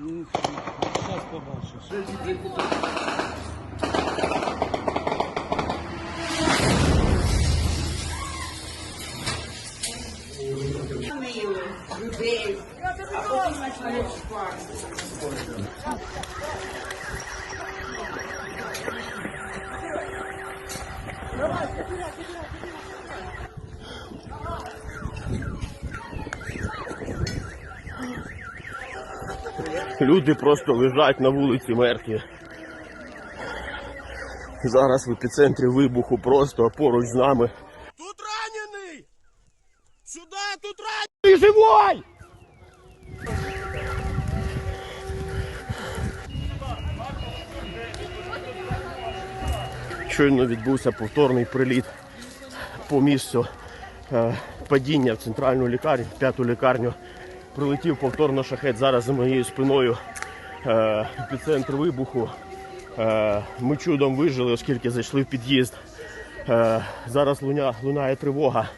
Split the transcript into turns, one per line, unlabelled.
Зараз побачиш.
Мили людей, а потім почали шпати.
Люди просто лежать на вулиці мертві. Зараз в епіцентрі вибуху просто поруч з нами. Тут ранений! Сюди, тут ранений! Живой! Щойно відбувся повторний приліт по місцю е, падіння в центральну лікарню, в п'яту лікарню. Прилетів повторно шахет зараз за моєю спиною. Е, епіцентр вибуху. Е, ми чудом вижили, оскільки зайшли в під'їзд. Е, зараз луня, лунає тривога.